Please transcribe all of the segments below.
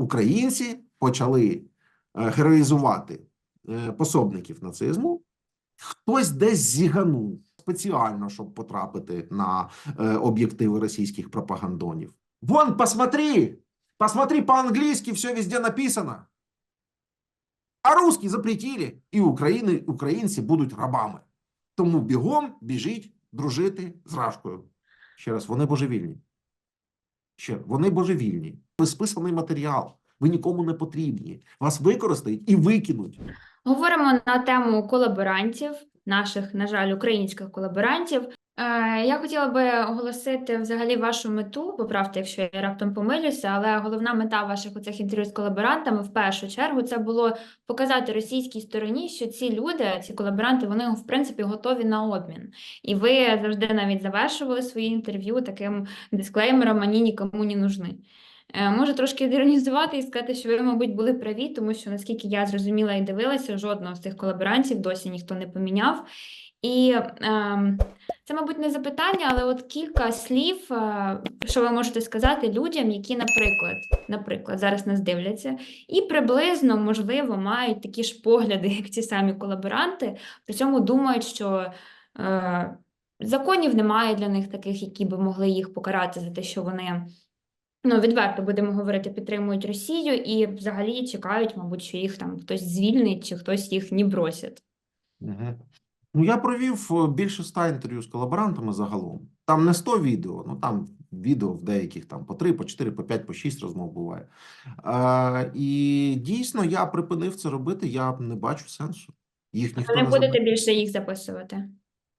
українці почали е, героїзувати е, пособників нацизму, хтось десь зіганув спеціально, щоб потрапити на е, об'єктиви російських пропагандонів. Вон, посмотри! Посмотри, по-английски все везде написано. А русські запретили, і України, українці будуть рабами. Тому бігом біжіть дружити з Рашкою. Ще раз, вони божевільні. Ще вони божевільні. Ви списаний матеріал. Ви нікому не потрібні. Вас використають і викинуть. Говоримо на тему колаборантів, наших, на жаль, українських колаборантів. Е, Я хотіла би оголосити взагалі вашу мету, поправте, якщо я раптом помилюся, але головна мета ваших оцих інтерв'ю з колаборантами в першу чергу це було показати російській стороні, що ці люди, ці колаборанти, вони в принципі готові на обмін. І ви завжди навіть завершували свої інтерв'ю таким дисклеймером «Ані нікому не нужны». Е, Можу трошки іронізувати і сказати, що ви, мабуть, були праві, тому що, наскільки я зрозуміла і дивилася, жодного з цих колаборантів досі ніхто не поміняв. І ем, це, мабуть, не запитання, але от кілька слів, е, що ви можете сказати людям, які, наприклад, наприклад, зараз нас дивляться, і приблизно, можливо, мають такі ж погляди, як ці самі колаборанти, при цьому думають, що е, законів немає для них таких, які би могли їх покарати за те, що вони ну, відверто будемо говорити, підтримують Росію і взагалі чекають, мабуть, що їх там хтось звільнить чи хтось їх не бросить. Мгм. Ну, я провів е, більше ста інтерв'ю з колаборантами загалом. Там не 100 відео, ну там відео в деяких там по 3, по 4, по 5, по 6 розмов буває. Е, і дійсно я припинив це робити, я не бачу сенсу. Їх ніхто не не будете будете більше їх записувати.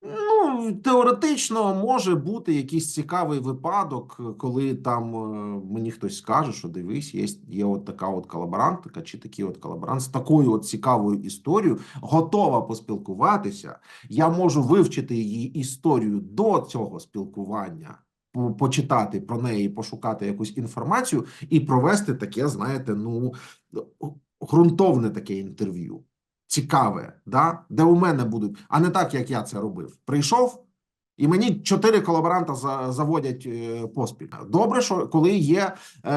Ну, теоретично може бути якийсь цікавий випадок, коли там е, мені хтось скаже, що дивись, є, є от така от колаборантка, чи такий от колаборант з такою от цікавою історією, готова поспілкуватися. Я можу вивчити її історію до цього спілкування, почитати про неї, пошукати якусь інформацію і провести таке, знаєте, ну ґрунтовне таке інтерв'ю цікаве, да? де у мене будуть, а не так, як я це робив. Прийшов, і мені чотири колаборанта за, заводять е, поспіль. Добре, що коли є е,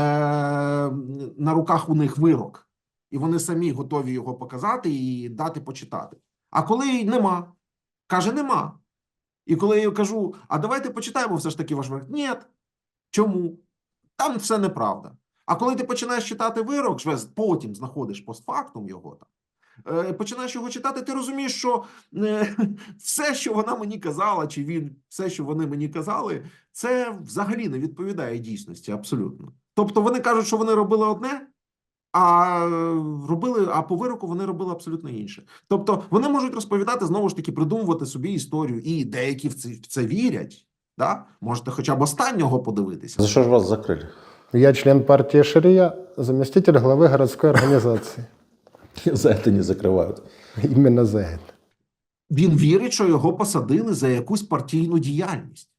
на руках у них вирок, і вони самі готові його показати і дати почитати. А коли нема, каже, нема. І коли я кажу, а давайте почитаємо все ж таки ваш вирок. Ні. Чому? Там все неправда. А коли ти починаєш читати вирок, потім знаходиш постфактум його там починаєш його читати, ти розумієш, що е, все, що вона мені казала, чи він, все, що вони мені казали, це взагалі не відповідає дійсності абсолютно. Тобто вони кажуть, що вони робили одне, а е, робили, а по вироку вони робили абсолютно інше. Тобто вони можуть розповідати знову ж таки, придумувати собі історію, і деякі в це, в це вірять. Да? Можете хоча б останнього подивитися. За что же вас закрыли? Я член партии Шария, заместитель главы городской организации. За это не закрывают. Именно за это. Він вірить, що його посадили за якусь партійну діяльність.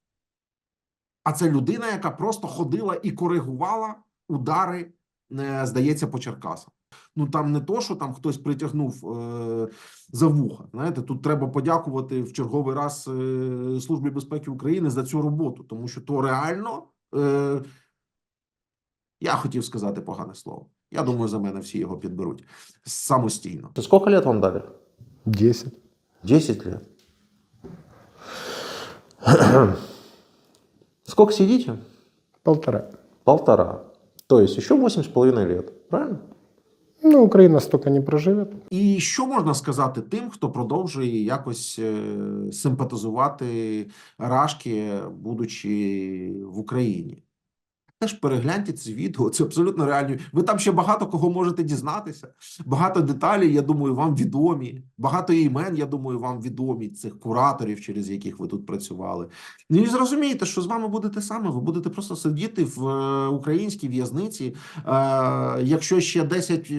А це людина, яка просто ходила і коригувала удари, е, здається, по Черкасам. Ну там не то, що там хтось притягнув е, за вуха. Знаєте, тут треба подякувати в черговий раз е, Службі безпеки України за цю роботу, тому що то реально. Е, я хотів сказати погане слово. Я думаю, за мене всі його підберуть самостійно. Сколько лет вам дали? Десять. 10 лет. Сколько сидите? Полтора. Полтора. То есть еще восемь с половиной лет. Правильно? Ну, Украина столько не проживет. І що можна сказати тим, хто продовжує якось е, симпатизувати Рашки, будучи в Україні? Теж перегляньте це відео, це абсолютно реально. Ви там ще багато кого можете дізнатися. Багато деталей, я думаю, вам відомі. Багато імен, я думаю, вам відомі цих кураторів, через яких ви тут працювали. Ну і зрозумієте, що з вами буде те саме. Ви будете просто сидіти в е, українській в'язниці. Е, якщо ще 10, е,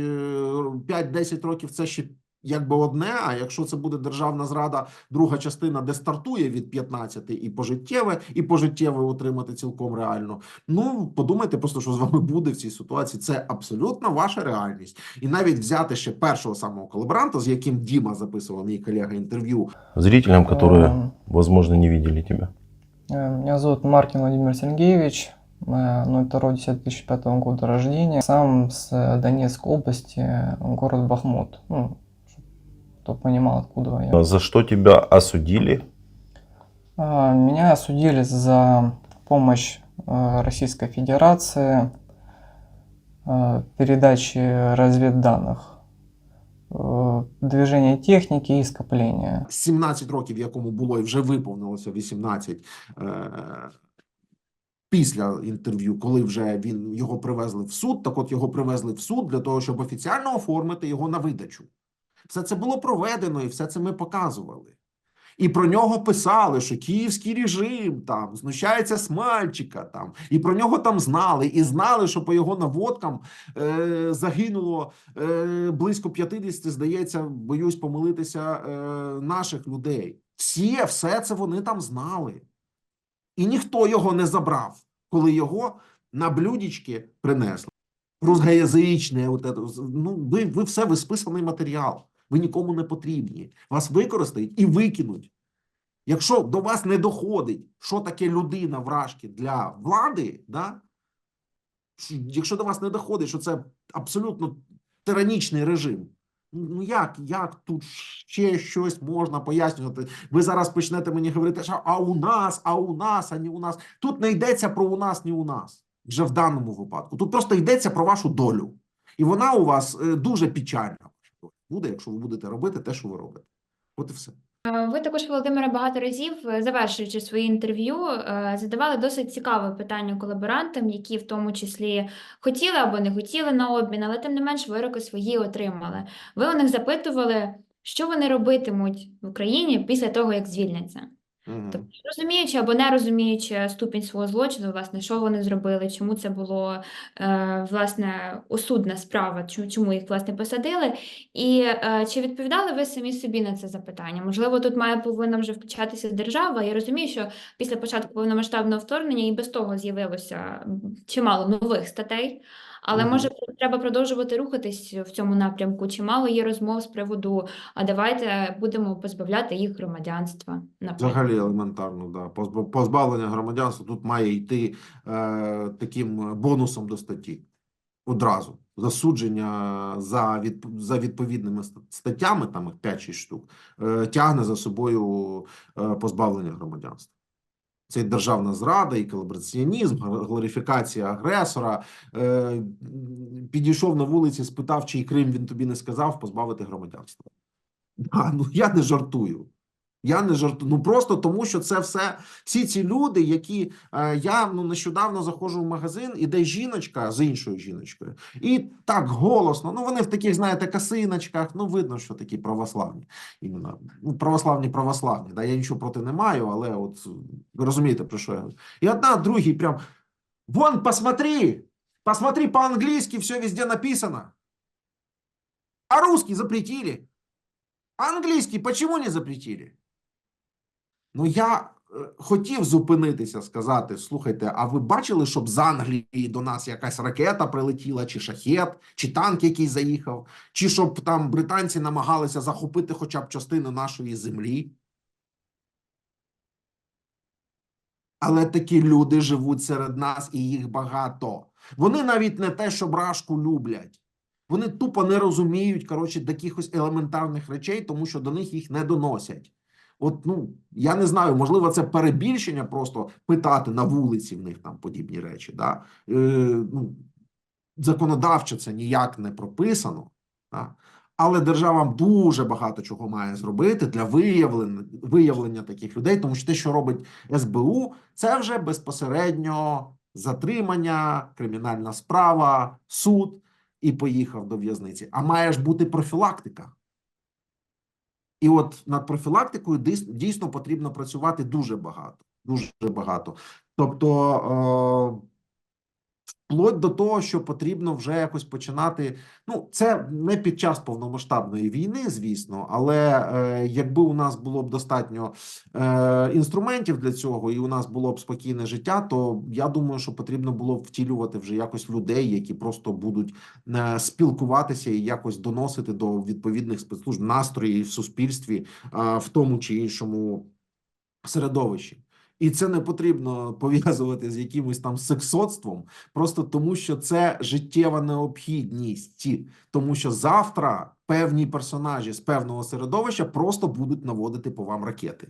5-10 років це ще якби одне, а якщо це буде державна зрада, друга частина, де стартує від 15 і пожиттєве, і пожиттєве отримати цілком реально. Ну подумайте просто, що з вами буде в цій ситуації. Це абсолютно ваша реальність. І навіть взяти ще першого самого колаборанта, з яким Діма записував мій колега інтерв'ю, Зрителям, которые, Ага. возможно, не видели тебя. Э, Меня зовут Маркин Владимир Сергеевич. э, 02.10.2005 года рождения. Сам с э, Донецкой области, э, город Бахмут. Ну, чтоб кто понимал, откуда я. За что тебя осудили? А, Меня осудили за помощь э, Российской Федерации, э, передачи разведданных, э, движение техники и скопления. 17 років, якому було і вже виповнилося 18 е, після інтерв'ю, коли вже він його привезли в суд. Так от його привезли в суд для того, щоб офіціально оформити його на видачу. Все це було проведено, і все це ми показували. І про нього писали, що київський режим там знущається з мальчика, там і про нього там знали, і знали, що по його наводкам е, загинуло е, близько 50, здається, боюсь помилитися, е, наших людей. Всі, все це вони там знали. І ніхто його не забрав, коли його на блюдечки принесли. Русгоязичне, от это, ну, ви, ви все, ви списаний матеріал. Ви нікому не потрібні. Вас використають і викинуть. Якщо до вас не доходить, що таке людина вражки для влади, да? якщо до вас не доходить, що це абсолютно тиранічний режим, ну як, як тут ще щось можна пояснювати? Ви зараз почнете мені говорити, що а у нас, а у нас, а не у нас. Тут не йдеться про у нас, ні у нас. Вже в даному випадку. Тут просто йдеться про вашу долю. І вона у вас е, дуже печальна буде, якщо ви будете робити те, що ви робите. От і все. Е, Ви також, Володимире, багато разів, е, завершуючи свої інтерв'ю, задавали досить цікаве питання колаборантам, які в тому числі хотіли або не хотіли на обмін, але тим не менш вироки свої отримали. Ви у них запитували, що вони робитимуть в Україні після того, як звільняться. Тобто, розуміючи або не розуміючи ступінь свого злочину, власне, що вони зробили, чому це було е, власне осудна справа, чому, чому їх власне посадили, і е, чи відповідали ви самі собі на це запитання? Можливо, тут має повинна вже включатися держава. Я розумію, що після початку повномасштабного вторгнення і без того з'явилося чимало нових статей. Але може треба продовжувати рухатись в цьому напрямку? Чимало є розмов з приводу, а давайте будемо позбавляти їх громадянства, наприклад. Взагалі елементарно, да. Позбав- Позбавлення громадянства тут має йти е, таким бонусом до статті. Одразу. Засудження за, від, за відповідними статтями, там їх 5-6 штук, е, тягне за собою е, позбавлення громадянства. Це і державна зрада, і колабораціонізм, глорифікація агресора. Е, підійшов на вулиці, спитав, чий Крим він тобі не сказав, позбавити громадянства. А, ну я не жартую. Я не жартую. Ну просто тому, що це все всі ці люди, які е, я ну нещодавно заходжу в магазин, іде жіночка з іншою жіночкою, і так голосно. Ну вони в таких, знаєте, касиночках. Ну видно, що такі православні. Іменно ну, православні, православні. Да, я нічого проти не маю, але от ви розумієте про що я говорю. І одна другій прям вон, посмотри, посмотри по-англійськи, все везде написано. А русский запретили. А англійський почему не запретили? Ну, я е, хотів зупинитися, сказати: слухайте, а ви бачили, щоб з Англії до нас якась ракета прилетіла, чи шахет, чи танк якийсь заїхав, чи щоб там британці намагалися захопити хоча б частину нашої землі? Але такі люди живуть серед нас, і їх багато. Вони навіть не те, що брашку люблять. Вони тупо не розуміють, коротше, якихось елементарних речей, тому що до них їх не доносять. От, ну, я не знаю, можливо, це перебільшення просто питати на вулиці в них там подібні речі. Да? Е, ну, законодавчо це ніяк не прописано. Да? Але держава дуже багато чого має зробити для виявлення, виявлення таких людей, тому що те, що робить СБУ, це вже безпосередньо затримання, кримінальна справа, суд і поїхав до в'язниці. А має ж бути профілактика. І от над профілактикою дійсно потрібно працювати дуже багато. Дуже багато. Тобто, е, вплоть до того, що потрібно вже якось починати. Ну, це не під час повномасштабної війни, звісно, але е, якби у нас було б достатньо е, інструментів для цього, і у нас було б спокійне життя, то я думаю, що потрібно було б втілювати вже якось людей, які просто будуть е, спілкуватися і якось доносити до відповідних спецслужб настрої в суспільстві, е, в тому чи іншому середовищі. І це не потрібно пов'язувати з якимось там сексотством, просто тому що це життєва необхідність, тому що завтра певні персонажі з певного середовища просто будуть наводити по вам ракети.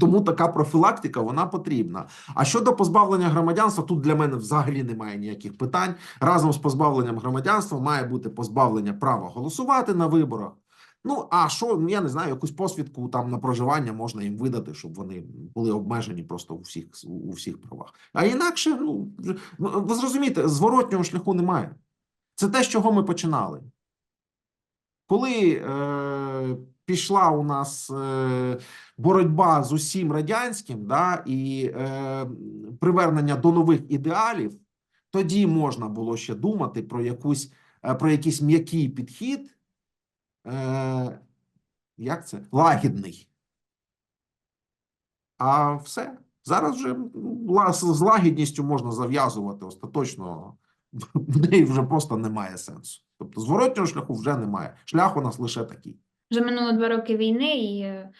Тому така профілактика вона потрібна. А щодо позбавлення громадянства, тут для мене взагалі немає ніяких питань. Разом з позбавленням громадянства має бути позбавлення права голосувати на виборах. Ну а що ну, я не знаю, якусь посвідку там на проживання можна їм видати, щоб вони були обмежені просто у всіх у всіх правах. А інакше, ну ви зрозумієте, зворотнього шляху немає. Це те, з чого ми починали. Коли е, пішла у нас е, боротьба з усім радянським, да, і е, привернення до нових ідеалів, тоді можна було ще думати про якусь е, про якийсь м'який підхід. Е, як це? Лагідний. А все. Зараз вже ну, з лагідністю можна зав'язувати остаточно. Неї вже просто немає сенсу. Тобто зворотнього шляху вже немає. Шлях у нас лише такий. Вже минуло два роки війни, і е,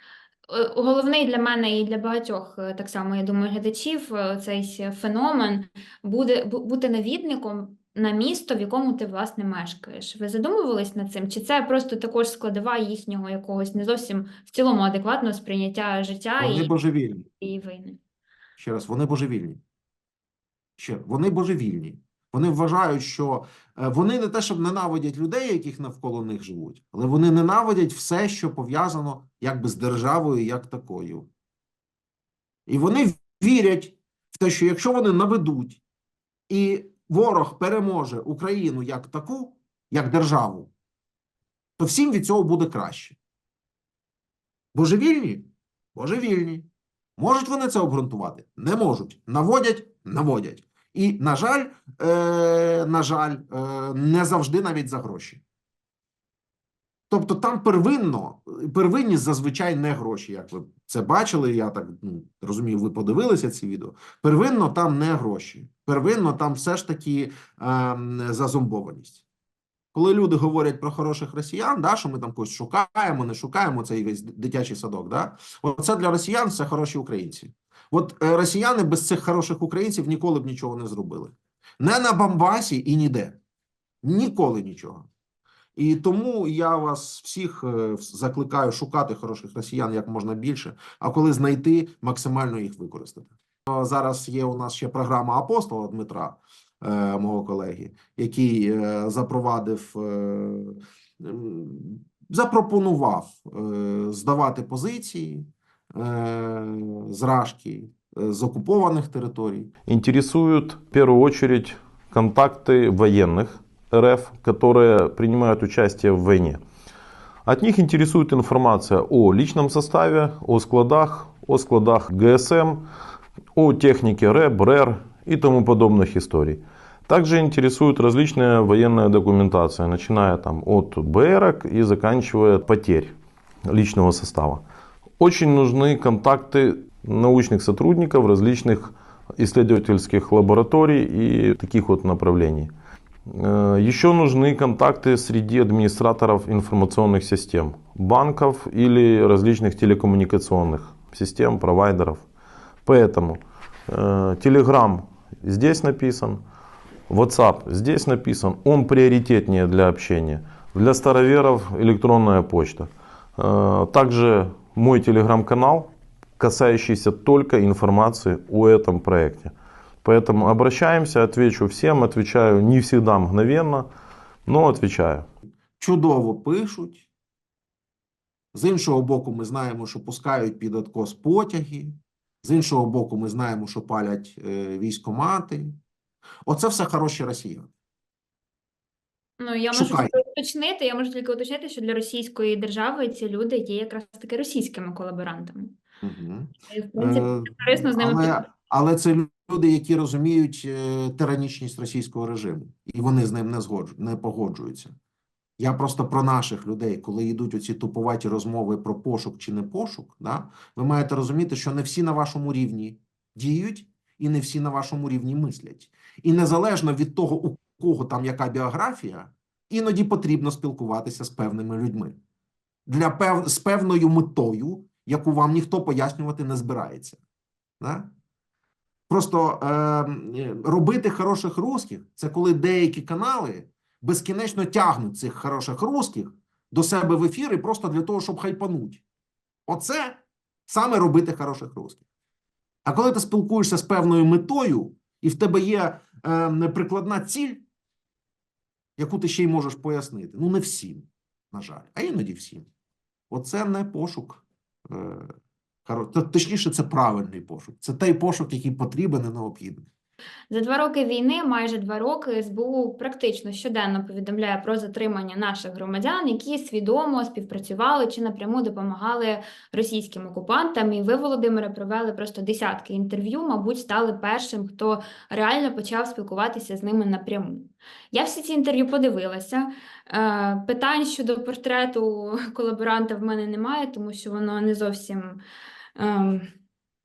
головний для мене і для багатьох, е, так само, я думаю, глядачів, е, цей феномен буде бути навідником на місто, в якому ти власне мешкаєш. Ви задумувались над цим? Чи це просто також складова їхнього якогось не зовсім в цілому адекватного сприйняття життя Вони і, божевільні. і війни? Ще раз, вони божевільні. Ще вони божевільні. Вони вважають, що е, вони не те, щоб ненавидять людей, яких навколо них живуть, але вони ненавидять все, що пов'язано якби з державою як такою. І вони вірять в те, що якщо вони наведуть, і ворог переможе Україну як таку, як державу, то всім від цього буде краще. Божевільні? Божевільні. Можуть вони це обґрунтувати? Не можуть. Наводять, наводять. І, на жаль, е, на жаль, е, не завжди навіть за гроші. Тобто там первинно, первинність зазвичай не гроші, як ви це бачили. Я так ну, розумію, ви подивилися ці відео. Первинно там не гроші. Первинно там все ж таки е, зазомбованість. Коли люди говорять про хороших росіян, да, що ми там когось шукаємо, не шукаємо цей весь дитячий садок, да, оце для росіян це хороші українці. От е, росіяни без цих хороших українців ніколи б нічого не зробили. Не на Бамбасі і ніде. Ніколи нічого. І тому я вас всіх е, закликаю шукати хороших росіян як можна більше, а коли знайти, максимально їх використати. Е, Зараз є у нас ще програма апостола Дмитра, е, мого колеги, який запровадив, запропонував здавати позиції зражки е, з окупованих територій. Интересуют в первую очередь контакты военных РФ, которые принимают участие в войне. От них интересует информация о личном составе, о складах, о складах ГСМ, о технике РЭБ, РЭР и тому подобных историй. Также интересует различная военная документация, начиная там от БРок и заканчивая потерь личного состава. Очень нужны контакты научных сотрудников различных исследовательских лабораторий и таких вот направлений. Э, Еще нужны контакты среди администраторов информационных систем, банков или различных телекоммуникационных систем, провайдеров. Поэтому э, Telegram здесь написан, WhatsApp здесь написан, он приоритетнее для общения. Для староверов электронная почта. Э, Также мой телеграм-канал, касающийся только информации о этом проекте. Поэтому обращаемся, отвечу всем, отвечаю не всегда мгновенно, но отвечаю. чудово пишуть. З іншого боку, ми знаємо, що пускають під откос потяги. З іншого боку, ми знаємо, що палять е, військомати. Оце все хороші росіяни. Ну, я можу Шукай. тільки уточнити, я можу тільки уточнити, що для російської держави ці люди є якраз таки російськими колаборантами. Угу. І, в принципі, Е, корисно з ними але, але це люди, які розуміють е, тиранічність російського режиму, і вони з ним не згоджу, не погоджуються. Я просто про наших людей, коли йдуть оці туповаті розмови про пошук чи не пошук, да, ви маєте розуміти, що не всі на вашому рівні діють, і не всі на вашому рівні мислять. І незалежно від того, у кого там яка біографія, іноді потрібно спілкуватися з певними людьми для пев... з певною метою, яку вам ніхто пояснювати не збирається. Да? Просто е, робити хороших русських це коли деякі канали безкінечно тягнуть цих хороших русських до себе в ефіри просто для того, щоб хайпануть. Оце саме робити хороших русських. А коли ти спілкуєшся з певною метою, і в тебе є е, прикладна ціль, яку ти ще й можеш пояснити. Ну, не всім, на жаль, а іноді всім. Оце не пошук. Е, точніше, це правильний пошук. Це той пошук, який потрібен і необхідний. За два роки війни, майже два роки, СБУ практично щоденно повідомляє про затримання наших громадян, які свідомо співпрацювали чи напряму допомагали російським окупантам. І ви, Володимире, провели просто десятки інтерв'ю, мабуть, стали першим, хто реально почав спілкуватися з ними напряму. Я всі ці інтерв'ю подивилася. Е, Питань щодо портрету колаборанта в мене немає, тому що воно не зовсім.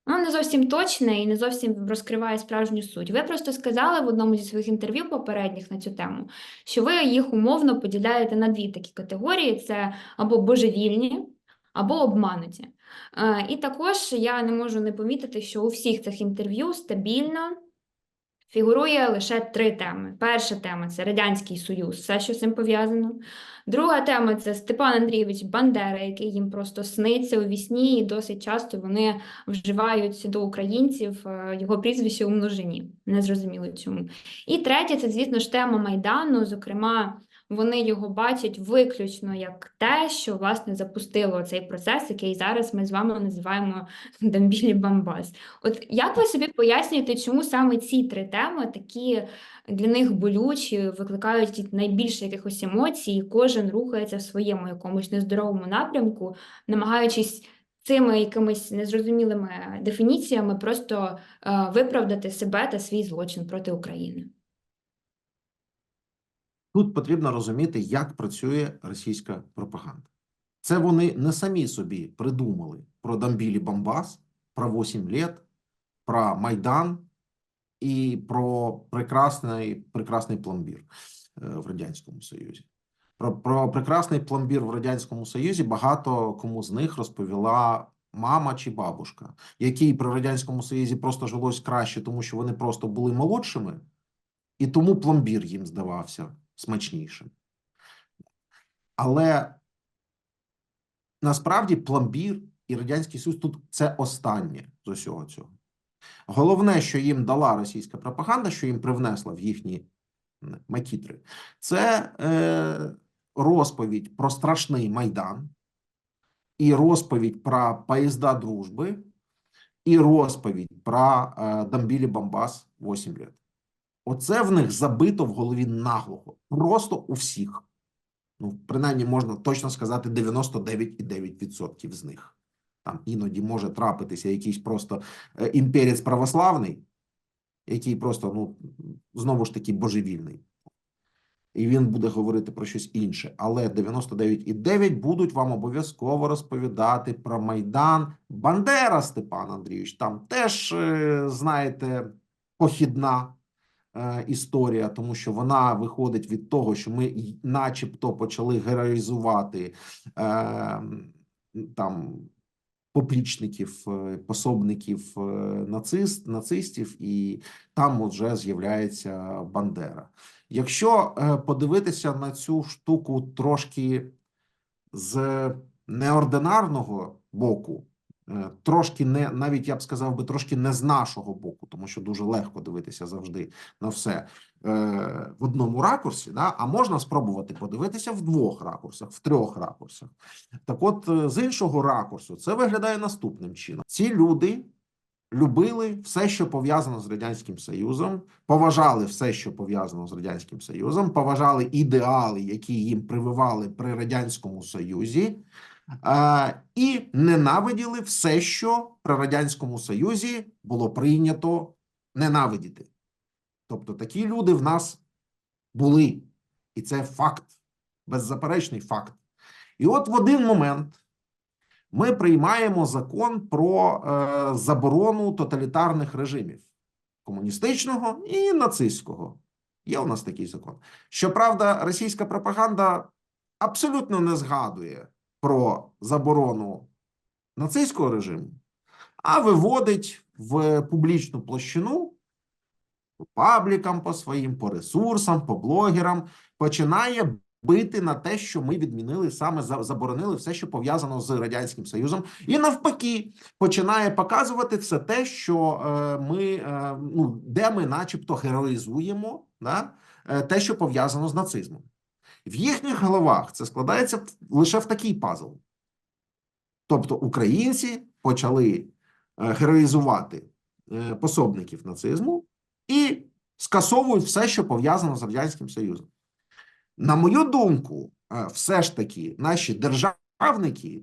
Ну, не зовсім точне і не зовсім розкриває справжню суть. Ви просто сказали в одному зі своїх інтерв'ю попередніх на цю тему, що ви їх умовно поділяєте на дві такі категорії: це або божевільні, або обмануті. Е, І також я не можу не помітити, що у всіх цих інтерв'ю стабільно фігурує лише три теми. Перша тема це Радянський Союз, все, що з цим пов'язано. Друга тема це Степан Андрійович Бандера, який їм просто сниться у вісні, і досить часто вони вживають до українців е, його прізвище у множині. Незрозуміло чому. І третя це, звісно ж, тема Майдану. Зокрема, вони його бачать виключно як те, що власне запустило цей процес, який зараз ми з вами називаємо Дамбілі Бамбас. От як ви собі пояснюєте, чому саме ці три теми такі для них болючі, викликають найбільше якихось емоцій, і кожен рухається в своєму якомусь нездоровому напрямку, намагаючись цими якимись незрозумілими дефініціями просто е, виправдати себе та свій злочин проти України. Тут потрібно розуміти, як працює російська пропаганда. Це вони не самі собі придумали про Дамбілі Бамбас, про 8 лет, про Майдан і про прекрасний, прекрасний пломбір е, в Радянському Союзі. Про, про прекрасний пломбір в Радянському Союзі багато кому з них розповіла мама чи бабушка, якій при Радянському Союзі просто жилось краще, тому що вони просто були молодшими, і тому пломбір їм здавався смачнішим. Але насправді пломбір і Радянський Союз тут це останнє з усього цього. Головне, що їм дала російська пропаганда, що їм привнесла в їхні макітри, це е, розповідь про страшний Майдан, і розповідь про поїзда дружби, і розповідь про е, Дамбілі Бамбас 8 лет. Оце в них забито в голові наглухо. Просто у всіх. Ну, принаймні, можна точно сказати 99,9% з них. Там іноді може трапитися якийсь просто е, імперець православний, який просто, ну, знову ж таки, божевільний. І він буде говорити про щось інше. Але 99,9 будуть вам обов'язково розповідати про Майдан. Бандера, Степан Андрійович, там теж, е, знаєте, похідна історія, тому що вона виходить від того, що ми начебто почали героїзувати е, там поплічників, е, пособників е, нацист, нацистів, і там вже з'являється Бандера. Якщо е, подивитися на цю штуку трошки з неординарного боку, е, трошки не навіть я б сказав би трошки не з нашого боку, тому що дуже легко дивитися завжди на все е, в одному ракурсі, да? а можна спробувати подивитися в двох ракурсах, в трьох ракурсах. Так, от е, з іншого ракурсу, це виглядає наступним чином: ці люди любили все, що пов'язано з радянським Союзом, поважали все, що пов'язано з радянським Союзом, поважали ідеали, які їм прививали при радянському Союзі. І ненавиділи все, що при радянському Союзі було прийнято ненавидіти. Тобто такі люди в нас були, і це факт, беззаперечний факт. І от в один момент ми приймаємо закон про е, заборону тоталітарних режимів комуністичного і нацистського. Є у нас такий закон. Щоправда, російська пропаганда абсолютно не згадує про заборону нацистського режиму, а виводить в публічну площину по паблікам по своїм, по ресурсам, по блогерам, починає бити на те, що ми відмінили саме заборонили все, що пов'язано з радянським союзом, і навпаки починає показувати все те, що е, ми е, ну де ми, начебто, героїзуємо да, е, те, що пов'язано з нацизмом. В їхніх головах це складається лише в такий пазл. Тобто українці почали е, героїзувати е, пособників нацизму і скасовують все, що пов'язано з Радянським Союзом. На мою думку, е, все ж таки наші державники,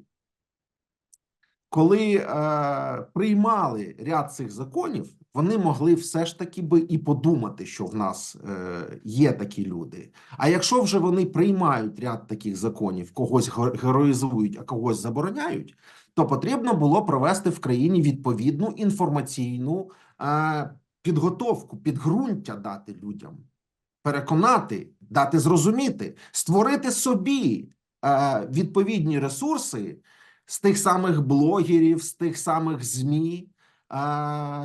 коли приймали ряд цих законів, вони могли все ж таки би і подумати, що в нас е, є такі люди. А якщо вже вони приймають ряд таких законів, когось ге- героїзують, а когось забороняють, то потрібно було провести в країні відповідну інформаційну е, підготовку, підґрунтя дати людям, переконати, дати зрозуміти, створити собі е, відповідні ресурси з тих самих блогерів, з тих самих ЗМІ.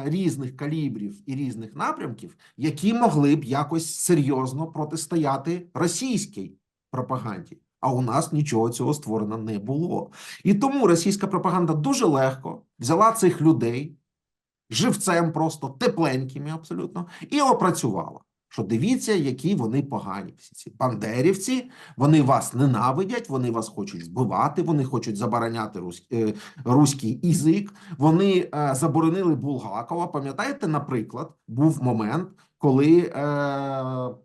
Різних калібрів і різних напрямків, які могли б якось серйозно протистояти російській пропаганді. А у нас нічого цього створено не було. І тому російська пропаганда дуже легко взяла цих людей живцем, просто тепленькими абсолютно, і опрацювала. Що дивіться, які вони погані. Всі ці бандерівці, вони вас ненавидять, вони вас хочуть вбивати, вони хочуть забороняти е, руський язик. Вони е, заборонили Булгакова. Пам'ятаєте, наприклад, був момент, коли е,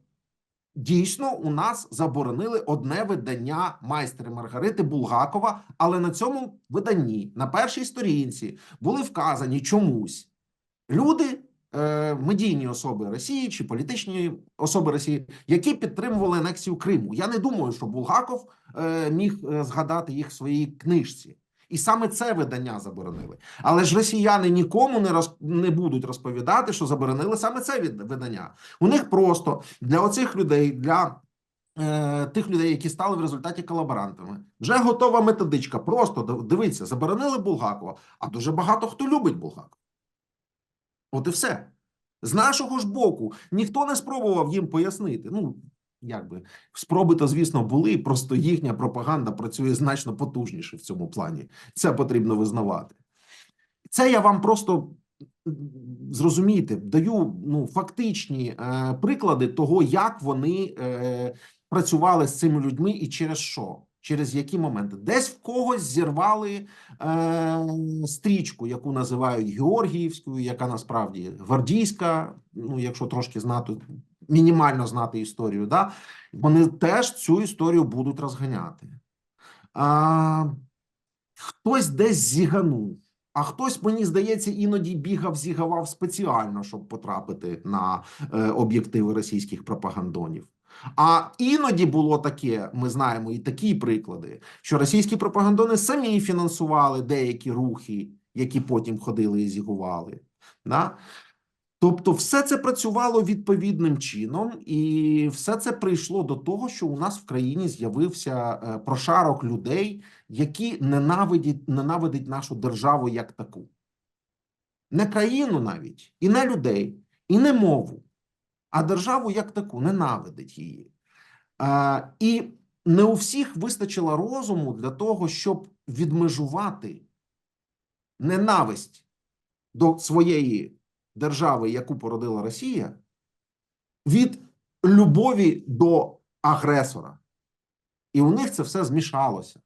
дійсно у нас заборонили одне видання майстри Маргарити Булгакова, але на цьому виданні, на першій сторінці, були вказані чомусь люди, медійні особи Росії чи політичні особи Росії, які підтримували анексію Криму. Я не думаю, що Булгаков е, міг е, згадати їх в своїй книжці. І саме це видання заборонили. Але ж росіяни нікому не роз, не будуть розповідати, що заборонили саме це від- видання. У них просто для оцих людей, для е, тих людей, які стали в результаті колаборантами, вже готова методичка. Просто див- дивіться, заборонили Булгакова, а дуже багато хто любить Булгакова. От і все. З нашого ж боку ніхто не спробував їм пояснити. Ну, якби спроби, то звісно, були, просто їхня пропаганда працює значно потужніше в цьому плані. Це потрібно визнавати. Це я вам просто м, зрозумійте, даю ну, фактичні е, приклади того, як вони е, працювали з цими людьми і через що. Через які моменти десь в когось зірвали е, стрічку, яку називають Георгіївською, яка насправді гвардійська. Ну, якщо трошки знати, мінімально знати історію, да, вони теж цю історію будуть розганяти. А, хтось десь зіганув, а хтось, мені здається, іноді бігав, зігавав спеціально, щоб потрапити на е, об'єктиви російських пропагандонів. А іноді було таке, ми знаємо і такі приклади, що російські пропагандони самі фінансували деякі рухи, які потім ходили і зігували. Да? Тобто, все це працювало відповідним чином, і все це прийшло до того, що у нас в країні з'явився е, прошарок людей, які ненавидять, ненавидять нашу державу як таку. Не країну навіть, і не людей, і не мову, а державу як таку ненавидить її. А, і не у всіх вистачило розуму для того, щоб відмежувати ненависть до своєї держави, яку породила Росія, від любові до агресора. І у них це все змішалося.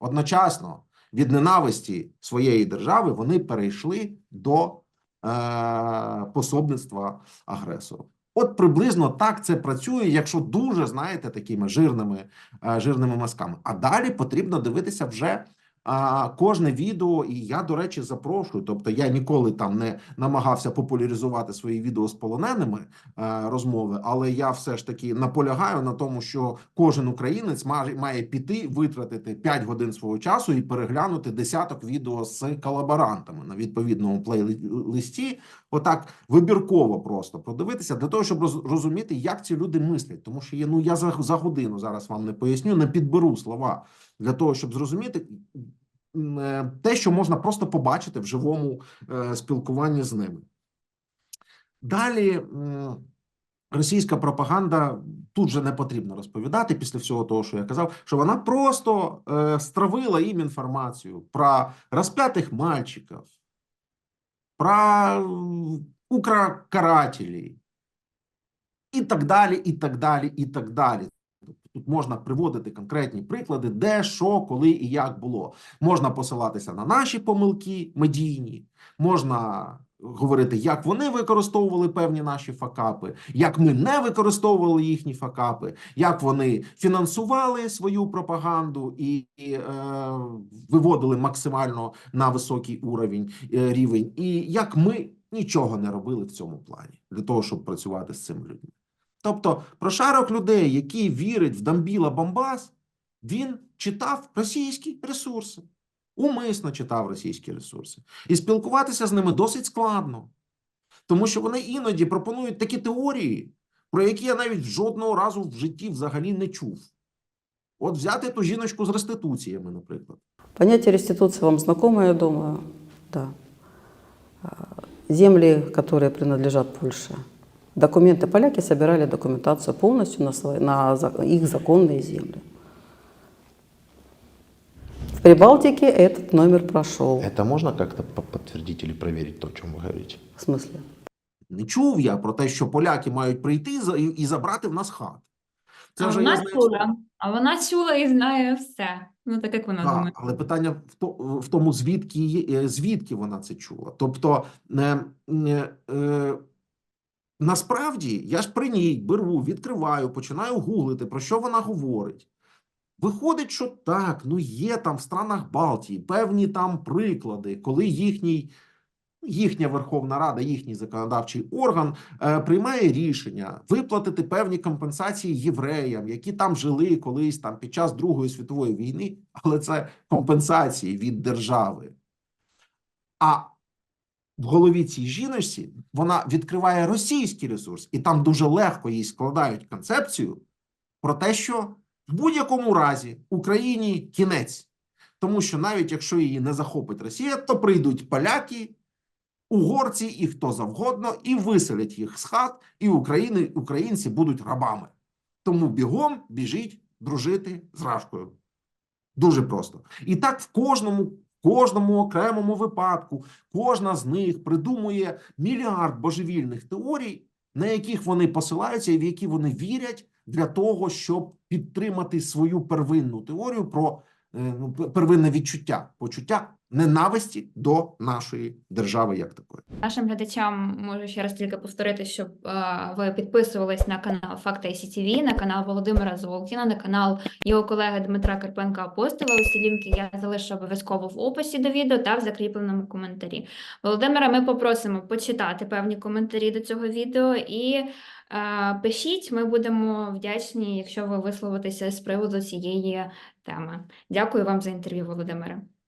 Одночасно від ненависті своєї держави вони перейшли до е, пособництва агресору. От приблизно так це працює, якщо дуже знаєте такими жирними, е, жирними мазками. А далі потрібно дивитися вже а, кожне відео, і я, до речі, запрошую. Тобто, я ніколи там не намагався популяризувати свої відео з полоненими е, розмови, але я все ж таки наполягаю на тому, що кожен українець має, має піти, витратити 5 годин свого часу і переглянути десяток відео з колаборантами на відповідному плейлисті. Отак вибірково просто подивитися для того, щоб розуміти, як ці люди мислять. Тому що я ну я за, за годину зараз вам не поясню, не підберу слова для того, щоб зрозуміти, те, що можна просто побачити в живому е, спілкуванні з ними. Далі російська пропаганда тут же не потрібно розповідати після всього того, що я казав, що вона просто е, стравила їм інформацію про розп'ятих мальчиків, про м, і так далі, і так далі, і так далі. Тут можна приводити конкретні приклади, де, що, коли і як було. Можна посилатися на наші помилки медійні, можна говорити, як вони використовували певні наші факапи, як ми не використовували їхні факапи, як вони фінансували свою пропаганду і, і е, виводили максимально на високий уровень е, рівень, і як ми нічого не робили в цьому плані для того, щоб працювати з цими людьми. Тобто, прошарок людей, які вірять в Дамбіла Бомбас, він читав російські ресурси, умисно читав російські ресурси. І спілкуватися з ними досить складно, тому що вони іноді пропонують такі теорії, про які я навіть жодного разу в житті взагалі не чув. От взяти ту жіночку з реституціями, наприклад. Понятие реституции вам знакомо, я думаю. Да. А, Земли, которые принадлежат Польше. Документы поляки собирали документацию полностью на, свои, на за- их законные земли. В Прибалтике этот номер прошел. Это можно как-то по- подтвердить или проверить то, о чем вы говорите? В смысле? Не чув я про те, що поляки мають прийти за- і, і забрати в нас хат. Це а вже вона я знаю. чула, а вона чула і знає все. Ну, так як вона Так, думає. але питання в, то, в тому, звідки, є- е, звідки вона це чула. Тобто, е, е, е, насправді, я ж при ній беру, відкриваю, починаю гуглити, про що вона говорить. Виходить, що так, ну є там в странах Балтії певні там приклади, коли їхній, їхня Верховна Рада, їхній законодавчий орган е, приймає рішення виплатити певні компенсації євреям, які там жили колись там під час Другої світової війни, але це компенсації від держави. А в голові цій жіночці вона відкриває російський ресурс, і там дуже легко їй складають концепцію про те, що в будь-якому разі Україні кінець. Тому що навіть якщо її не захопить Росія, то прийдуть поляки, угорці і хто завгодно, і виселять їх з хат, і України, українці будуть рабами. Тому бігом біжіть дружити з Рашкою. Дуже просто. І так в кожному, кожному окремому випадку кожна з них придумує мільярд божевільних теорій, на яких вони посилаються і в які вони вірять для того, щоб підтримати свою первинну теорію про е, ну, первинне відчуття, почуття ненависті до нашої держави як такої. Нашим глядачам можу ще раз тільки повторити, щоб е, ви підписувались на канал Факта ICTV, на канал Володимира Золкіна, на канал його колеги Дмитра Карпенка Апостола. Усі лінки я залишу обов'язково в описі до відео та в закріпленому коментарі. Володимира, ми попросимо почитати певні коментарі до цього відео і е, пишіть. Ми будемо вдячні, якщо ви висловитеся з приводу цієї теми. Дякую вам за інтерв'ю, Володимире.